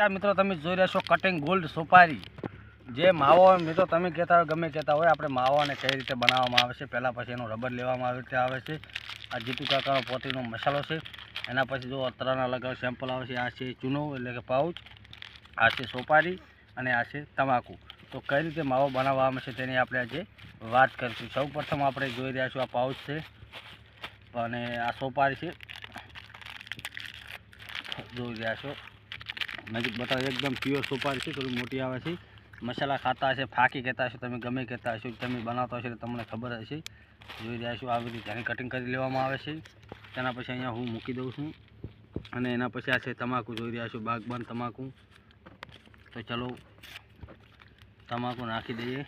નમસ્કાર મિત્રો, તમે જોઈ રહ્યા છો કટિંગ ગોલ્ડ સોપારી. જે માવો મિત્રો, તમે કહેતા હોય, ગમે કહેતા હોય, આપણે માવાને કઈ રીતે બનાવવામાં આવે છે, પહેલાં પછી એનું રબર લેવામાં આવે આવે છે. આ જીતુ કાકાનો પોતીનો મસાલો છે. એના પછી જો ત્રણ અલગ અલગ સેમ્પલ આવે છે, આ છે ચૂનો, એટલે કે પાઉચ, આ છે સોપારી અને આ છે તમાકુ. તો કઈ રીતે માવો બનાવવામાં છે તેની આપણે આજે વાત કરીશું. સૌ પ્રથમ આપણે જોઈ રહ્યા છું આ પાઉચ છે અને આ સોપારી છે. જોઈ રહ્યા છો. નજીક બતાવો એકદમ પ્યોર સુપારી છે, થોડી મોટી આવે છે. મસાલા ખાતા હશે, ફાકી કહેતા હશે, તમે ગમે કહેતા હશો, તમે બનાવતા હશો એટલે તમને ખબર હશે. જોઈ રહ્યા છો, આવી રીતે એની કટિંગ કરી લેવામાં આવે છે. તેના પછી અહીંયા હું મૂકી દઉં છું. અને એના પછી આ છે તમાકુ, જોઈ રહ્યા છો, બાગબાન તમાકુ. તો ચલો, તમાકુ નાખી દઈએ.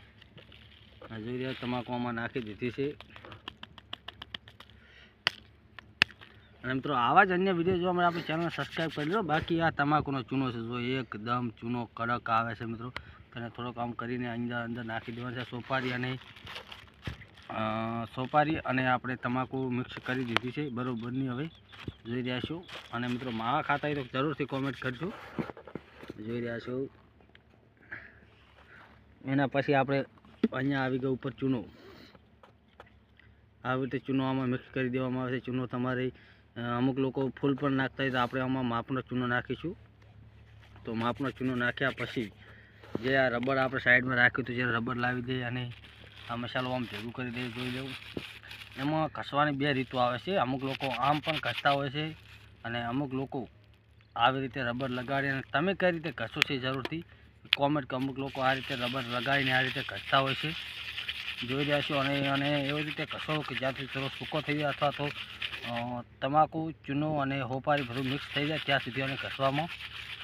જોઈ રહ્યા તમાકુ આમાં નાખી દીધી છે. અને મિત્રો, આવા જ અન્ય વીડિયો જોવા માટે આપણી ચેનલને સબસ્ક્રાઈબ કરી લો. બાકી આ તમાકુનો ચૂનો છે, જો એકદમ ચૂનો કડક આવે છે મિત્રો. તેને થોડોક આમ કરીને અંદર અંદર નાખી દેવાનો છે. સોપારી અને સોપારી અને આપણે તમાકુ મિક્સ કરી દીધી છે. બરોબરની હવે જોઈ રહ્યા છો. અને મિત્રો, માવા ખાતા હોય તો જરૂરથી કોમેન્ટ કરજો. જોઈ રહ્યા છો. એના પછી આપણે અહીંયા આવી ગયો ઉપર ચૂનો. આવી રીતે ચૂનો આમાં મિક્સ કરી દેવામાં આવે છે. ચૂનો તમારે અમુક લોકો ફૂલ પણ નાખતા હોય તો આપણે આમાં માપનો ચૂનો નાખીશું. તો માપનો ચૂનો નાખ્યા પછી જે આ રબર આપણે સાઈડમાં રાખ્યું હતું જે રબર લાવી દઈએ અને આ મસાલો આમ ભેગું કરી દઈએ, જોઈ લેવું. એમાં ઘસવાની બે રીતો આવે છે. અમુક લોકો આમ પણ ઘસતા હોય છે અને અમુક લોકો આવી રીતે રબર લગાડી અને તમે કઈ રીતે ઘસો છે જરૂરથી? કોમેન્ટ કે અમુક લોકો આ રીતે રબર લગાડીને આ રીતે ઘસતા હોય છે. જોઈ રહ્યા છો અને અને એવી રીતે ઘસો કે જ્યાંથી થોડો સૂકો થઈ જાય અથવા તો તમાકુ, ચૂનો અને હોપારી બધું મિક્સ થઈ જાય ત્યાં સુધી એને ઘસવામાં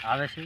આવે છે.